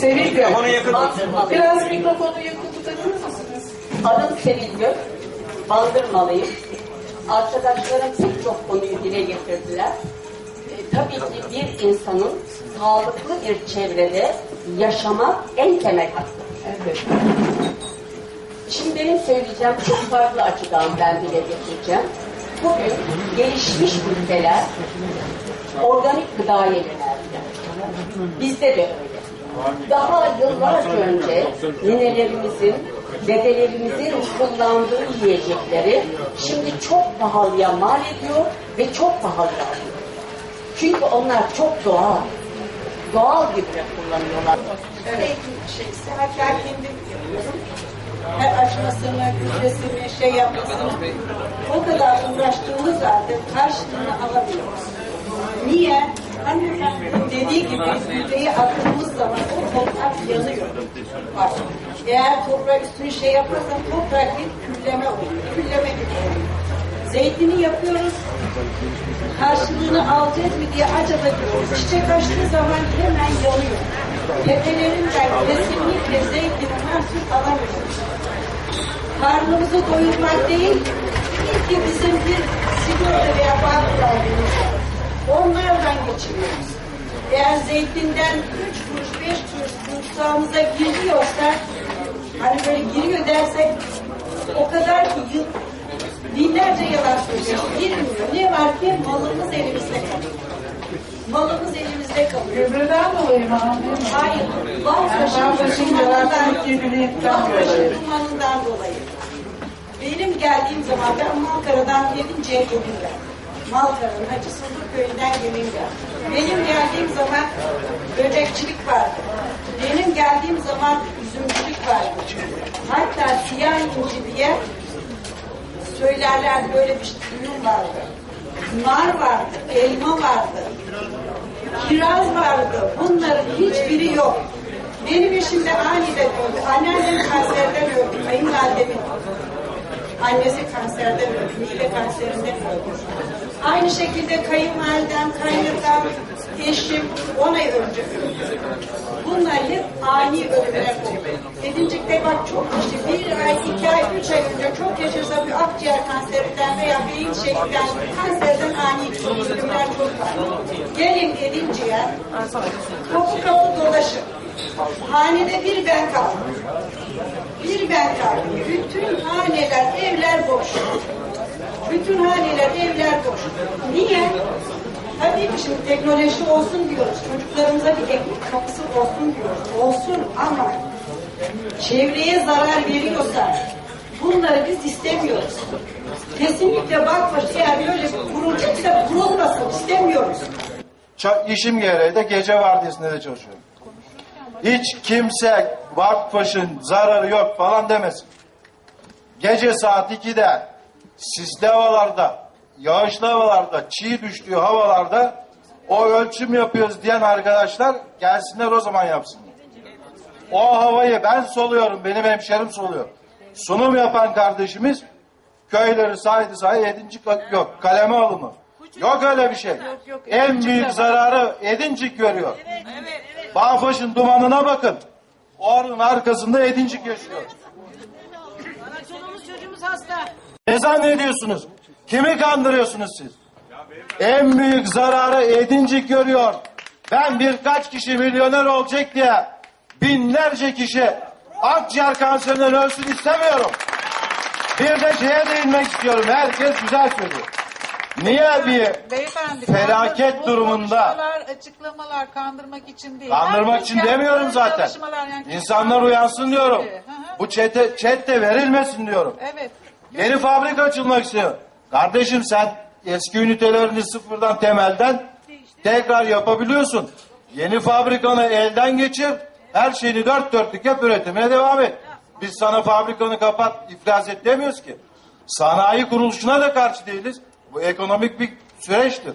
Sevil Gök. Mikrofona yakın. Biraz mikrofonu yakın tutabilir misiniz? Adım Sevil Gök. Bandırmalıyım. Arkadaşlarım pek çok konuyu dile getirdiler. E, tabii ki bir insanın sağlıklı bir çevrede yaşamak en temel hakkı. Evet. Şimdi benim söyleyeceğim çok farklı açıdan ben dile getireceğim. Bugün gelişmiş ülkeler organik gıdaya yöneldiler. Bizde de öyle. Daha yıllarca önce ninelerimizin, dedelerimizin kullandığı yiyecekleri şimdi çok pahalıya mal ediyor ve çok pahalıya alıyor. Çünkü onlar çok doğal. Doğal gübre kullanıyorlar. Zeytin şeysi hatta kendim. Her aşmasını, gübresini, şey yapmasını o kadar uğraştığımız halde karşılığını alamıyoruz. Niye? Hanımefendinin dediği gibi gübreyi attığımız zaman o toprak yanıyor. Bak, eğer toprağa üstüne şey yaparsan toprak bir külleme oluyor. Külleme gibi oluyor. Zeytini yapıyoruz, karşılığını alacağız mı diye acaba diyoruz. Çiçek açtığı zaman hemen yanıyor. Tepelerinden kesinlikle zeytini mahsul alamıyoruz. Karnımızı doyurmak değil, ilk ki bizim bir sigorta veya bağ kuralımız var. Onlardan geçiniyoruz. Eğer zeytinden üç kuruş, beş kuruş mutfağımıza giriyorsa, hani böyle giriyor dersek, o kadar ki yıl, binlerce yalan söylüyoruz. Girmiyor. Ne var ki malımız elimizde kalıyor. Malımız elimizde kalıyor. Gübreden dolayı mı? Hayır. Yararsızlık girdiğinden dolayı. Benim geldiğim zaman ben Malkara'dan Gelinceye gelin geldim. Malkara'nın Hacı Sıldır köyünden gelin geldim. Benim geldiğim zaman böcekçilik vardı. Benim geldiğim zaman üzümcülük vardı. Hatta siyah inci diye söylerler böyle bir ürün vardı. Nar vardı, elma vardı, kiraz vardı. Bunların hiçbiri yok. Benim eşim de aniden öldü. Anneannem kanserden öldü. Kayınvalidemin annesi kanserden öldü. Mide kanserinden öldü. Aynı şekilde kayınvalidem, kaynatam, eşim on ay önce. Bunlar hep ani ölümler oldu. Edincik'te bak çok kişi bir ay, iki ay, üç ay önce çok yaşarsa bir akciğer kanserinden veya beyin şeyinden, kanserden ani ölümler çok var. Gelin Edincik'e kapı kapı dolaşın. Hanede bir ben kaldım. Bir ben. Bütün haneler, evler boş. Bütün haneler, evler boş. Niye? Tabii ki şimdi teknoloji olsun diyoruz. Çocuklarımıza bir ekmek kapısı olsun diyoruz. Olsun ama çevreye zarar veriyorsa bunları biz istemiyoruz. Kesinlikle bakmış eğer böyle kurulacaksa kurulmasın istemiyoruz. Ça- işim gereği de gece vardiyasında da çalışıyorum. Hiç kimse Vakfbaş'ın zararı yok falan demesin. Gece saat 2'de sisli havalarda, yağışlı havalarda, çiğ düştüğü havalarda o ölçüm yapıyoruz diyen arkadaşlar gelsinler o zaman yapsınlar. O havayı ben soluyorum, benim hemşerim soluyor. Sunum yapan kardeşimiz köyleri saydı saydı Edincik yok, kaleme alımı. Yok öyle bir şey. En büyük zararı Edincik görüyor. Bağfaş'ın dumanına bakın. Orun arkasında Edincik yaşıyor. Çoluğumuz çocuğumuz hasta. Ne zannediyorsunuz? Kimi kandırıyorsunuz siz? En büyük zararı Edincik görüyor. Ben birkaç kişi milyoner olacak diye binlerce kişi akciğer kanserinden ölsün istemiyorum. Bir de şeye değinmek istiyorum. Herkes güzel söylüyor. Niye bir Beyefendi. Felaket bu durumunda. konuşmalar, açıklamalar kandırmak için değil. Kandırmak Herkes için kendi demiyorum zaten. çalışmalar yani İnsanlar uyansın diyorum. Hı hı. Bu çete, çet de verilmesin diyorum. Evet. Yeni fabrika açılmak istiyor. Kardeşim sen eski ünitelerini sıfırdan temelden tekrar yapabiliyorsun. Yeni fabrikanı elden geçir. Her şeyini dört dörtlük yap üretimine devam et. Biz sana fabrikanı kapat, iflas et demiyoruz ki. Sanayi kuruluşuna da karşı değiliz. Bu ekonomik bir süreçtir.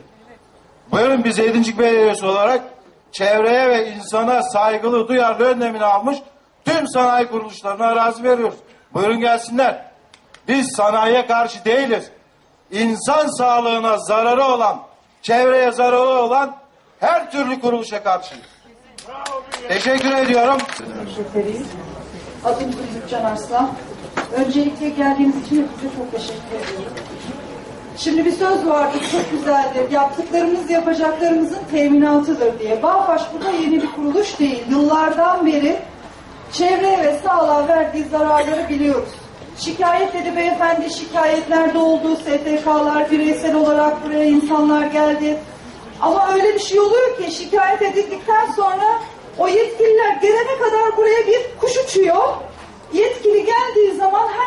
Buyurun biz Edincik Belediyesi olarak çevreye ve insana saygılı, duyarlı önlemini almış tüm sanayi kuruluşlarına arazi veriyoruz. Buyurun gelsinler. Biz sanayiye karşı değiliz. İnsan sağlığına zararı olan, çevreye zararı olan her türlü kuruluşa karşıyız. Teşekkür ediyorum. Şoförüyüm. Adım Gülbük Can Arslan. Öncelikle geldiğiniz için hepinize çok teşekkür ediyorum. Şimdi bir söz vardır çok güzeldir. Yaptıklarımız yapacaklarımızın teminatıdır diye. Bağfaş bu da yeni bir kuruluş değil. Yıllardan beri çevreye ve sağlığa verdiği zararları biliyoruz. Şikayet dedi beyefendi şikayetlerde oldu. STK'lar bireysel olarak buraya insanlar geldi. Ama öyle bir şey oluyor ki şikayet edildikten sonra o yetkililer gelene kadar buraya bir kuş uçuyor.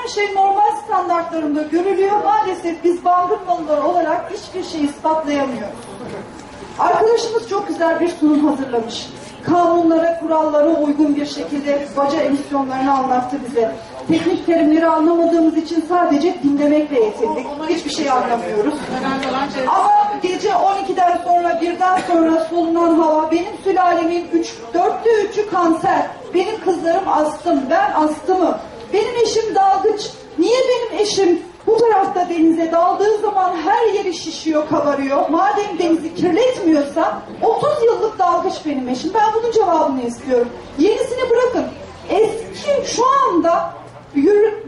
Her şey normal standartlarında görülüyor. Maalesef biz Bandırmalılar olarak hiçbir şey ispatlayamıyoruz. Arkadaşımız çok güzel bir sunum hazırlamış. Kanunlara, kurallara uygun bir şekilde baca emisyonlarını anlattı bize. Teknik terimleri anlamadığımız için sadece dinlemekle yetindik. Hiçbir şey anlamıyoruz. Önemli olan çevre. Ama gece 12'den sonra birden sonra solunan hava benim sülalemin 3 dörtte üçü kanser. Benim kızlarım astım, ben astımım. Benim eşim dalgıç. Niye benim eşim bu tarafta denize daldığı zaman her yeri şişiyor, kabarıyor. Madem denizi kirletmiyorsa 30 yıllık dalgıç benim eşim. Ben bunun cevabını istiyorum. Yenisini bırakın. Eski şu anda yürü,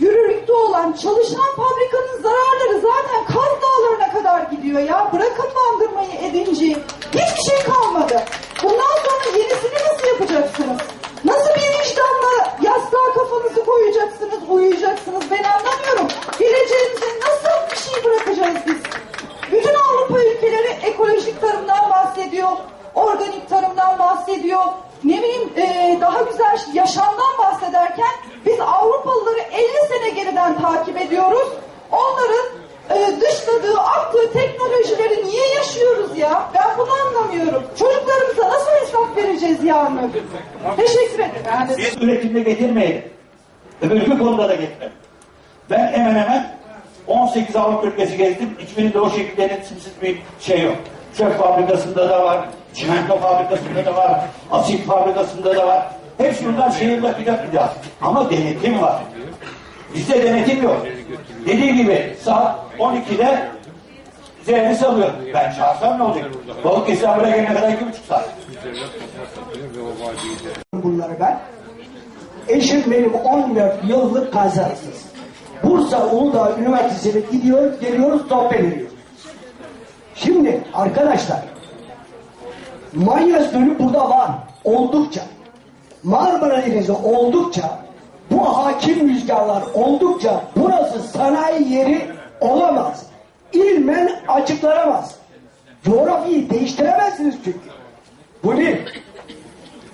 yürürlükte olan çalışan fabrikanın zararları zaten Kaz Dağları'na kadar gidiyor ya. Bırakın bandırmayı edinciyi. Hiçbir şey kalmadı. Bundan sonra yenisini nasıl yapacaksınız? Nasıl bir vicdanla yastığa kafanızı koyacaksınız, uyuyacaksınız ben anlamıyorum. Geleceğimize nasıl bir şey bırakacağız biz? Bütün Avrupa ülkeleri ekolojik tarımdan bahsediyor, organik tarımdan bahsediyor. Ne bileyim e, daha güzel yaşamdan bahsederken biz Avrupalıları 50 sene geriden takip ediyoruz. Onların e, dışladığı, attığı teknolojileri niye yaşıyoruz ya? Ben bunu anlamıyorum. Çocuklarımıza nasıl hesap vereceğiz yarın? Teşekkür ederim. Biz üretimde getirmeyelim. Öbürkü konuda da getirelim. Ben hemen hemen 18 Avrupa ülkesi gezdim. Hiçbirinde o şekilde denetimsiz bir şey yok. Çöp fabrikasında da var, çimento fabrikasında da var, asit fabrikasında da var. Hepsi bunlar şehirde plak plak. Ama denetim var. Bizde denetim yok. Dediği gibi saat 12'de zehri salıyor. Ben çağırsam ne olacak? Balıkesir'e buraya gelene kadar iki buçuk saat. bunları ben. Eşim benim 14 yıllık kazansız. Bursa Uludağ Üniversitesi'ne gidiyoruz, geliyoruz, sohbet ediyoruz. Şimdi arkadaşlar, manyas gölü burada var, oldukça. Marmara Denizi oldukça, bu hakim rüzgarlar oldukça burası sanayi yeri olamaz. İlmen açıklanamaz. Coğrafyayı değiştiremezsiniz çünkü. Bu bir.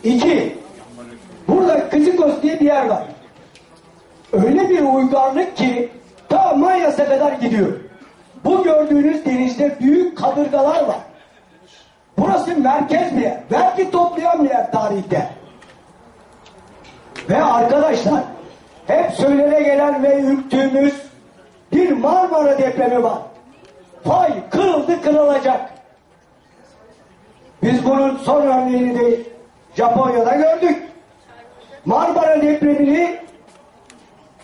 İki, burada Kızıkos diye bir yer var. Öyle bir uygarlık ki ta Manyas'a kadar gidiyor. Bu gördüğünüz denizde büyük kadırgalar var. Burası merkez bir yer. Belki toplayan bir yer tarihte. Ve arkadaşlar hep söylene gelen ve ürktüğümüz bir Marmara depremi var. Fay kırıldı kırılacak. Biz bunun son örneğini de Japonya'da gördük. Marmara depremini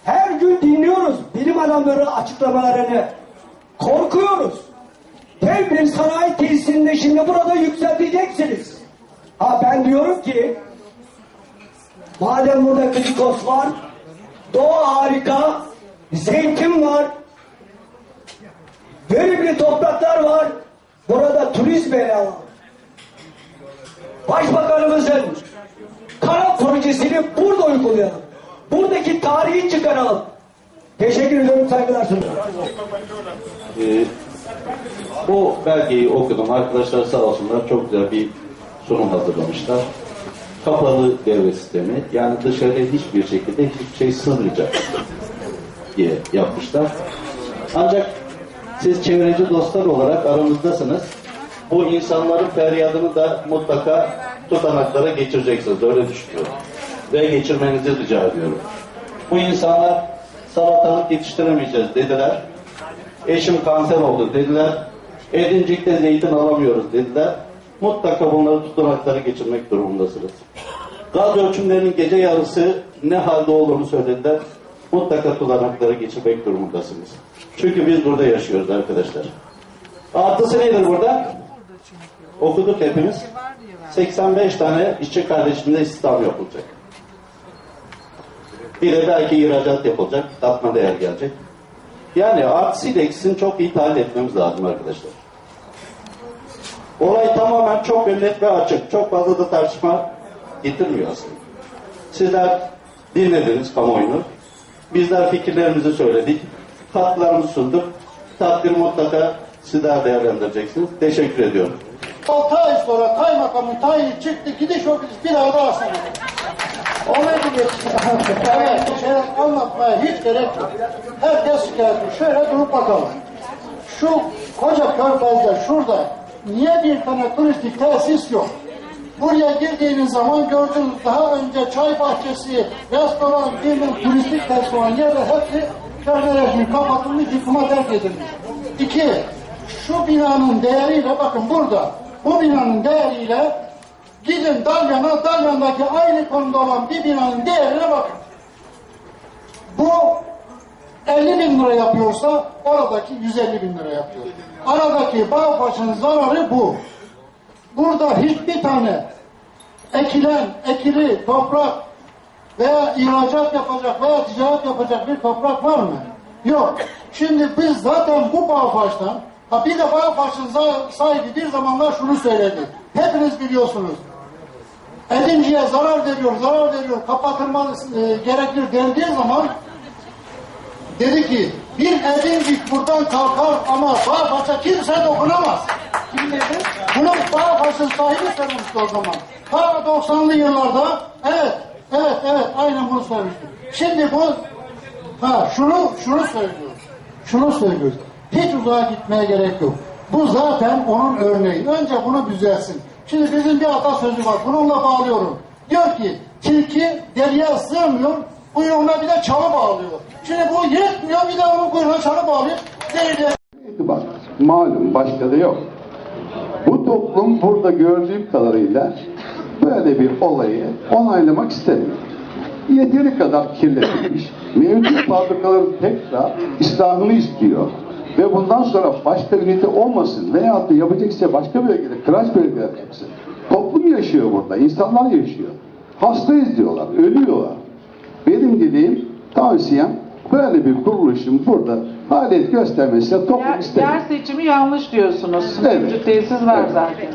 her gün dinliyoruz. Bilim adamları açıklamalarını. Korkuyoruz. Dev bir sanayi tesisinde şimdi burada yükselteceksiniz. Ha ben diyorum ki madem burada Kızıkos var, doğa harika, zeytin var, verimli topraklar var, burada turizm ele var. Başbakanımızın kanat projesini burada uygulayalım. Buradaki tarihi çıkaralım. Teşekkür ederim saygılar sunuyorum. Ee, bu belgeyi okudum. Arkadaşlar sağ olsunlar çok güzel bir sunum hazırlamışlar. Kapalı devre sistemi. Yani dışarıya hiçbir şekilde hiçbir şey sığmayacak diye yapmışlar. Ancak siz çevreci dostlar olarak aramızdasınız. Bu insanların feryadını da mutlaka tutanaklara geçireceksiniz. Öyle düşünüyorum. Ve geçirmenizi rica ediyorum. Bu insanlar salatalık yetiştiremeyeceğiz dediler. Eşim kanser oldu dediler. Edincik'te zeytin alamıyoruz dediler. Mutlaka bunları tutanaklara geçirmek durumundasınız. Gaz ölçümlerinin gece yarısı ne halde olduğunu söylediler. Mutlaka tutanaklara geçirmek durumundasınız. Çünkü biz burada yaşıyoruz arkadaşlar. Artısı nedir burada? Okuduk hepimiz. 85 tane işçi kardeşimde istihdam yapılacak. Bir de belki ihracat yapılacak, katma değer gelecek. Yani artısıyla eksisini çok iyi tahlil etmemiz lazım arkadaşlar. Olay tamamen çok net ve açık. Çok fazla da tartışma getirmiyor aslında. Sizler dinlediniz kamuoyunu. Bizler fikirlerimizi söyledik. Katkılarımızı sunduk. Takdiri mutlaka sizler değerlendireceksiniz. Teşekkür ediyorum. 6 ay sonra kaymakamın tayini çıktı gidiş o gidiş bir daha da gibi evet, şeyler anlatmaya hiç gerek yok. Herkes şikayetli. Şöyle durup bakalım. Şu koca körfezde şurada niye bir tane turistik tesis yok? Buraya girdiğiniz zaman gördüğünüz daha önce çay bahçesi, restoran, bilmem turistik tesis olan yerler hepsi körfez kapatılmış, yıkıma terk edilmiş. İki, şu binanın değeriyle bakın burada bu binanın değeriyle gidin Dalyan'a Dalyan'daki aynı konuda olan bir binanın değerine bakın. Bu 50 bin lira yapıyorsa oradaki 150 bin lira yapıyor. Aradaki bağ başının zararı bu. Burada hiçbir tane ekilen, ekili toprak veya ihracat yapacak veya ticaret yapacak bir toprak var mı? Yok. Şimdi biz zaten bu Bağfaş'tan ha bir de Bağfaş'ın za- sahibi bir zamanlar şunu söyledi. Hepiniz biliyorsunuz. Edinciye zarar veriyor, zarar veriyor, kapatılması e, gerekir dendiği zaman dedi ki bir edincik buradan kalkar ama Bağfaş'a kimse dokunamaz. Kim dedi? Bunu Bağfaş'ın sahibi söylemişti o zaman. Ta 90'lı yıllarda evet, evet, evet aynen bunu söylemişti. Şimdi bu Ha şunu şunu söylüyoruz. Şunu söylüyoruz. Hiç uzağa gitmeye gerek yok. Bu zaten onun örneği. Önce bunu düzelsin. Şimdi bizim bir atasözü var. Bununla bağlıyorum. Diyor ki tilki deliye sığmıyor. Kuyruğuna bir de çalı bağlıyor. Şimdi bu yetmiyor bir de onun kuyruğuna çalı bağlıyor. Deliye itibar. Malum başka da yok. Bu toplum burada gördüğüm kadarıyla böyle bir olayı onaylamak istemiyor. Yeteri kadar kirletilmiş. Mevcut fabrikaların tekrar islahını istiyor. Ve bundan sonra başka ünite olmasın veyahut da yapacaksa başka bir bölgede, kıraç bölge yapacaksa. Toplum yaşıyor burada, insanlar yaşıyor. Hastayız diyorlar, ölüyorlar. Benim dediğim, tavsiyem böyle bir kuruluşun burada faaliyet göstermesi toplum istemiyor. yer seçimi yanlış diyorsunuz. Evet. Mevcut tesis var Evet. zaten.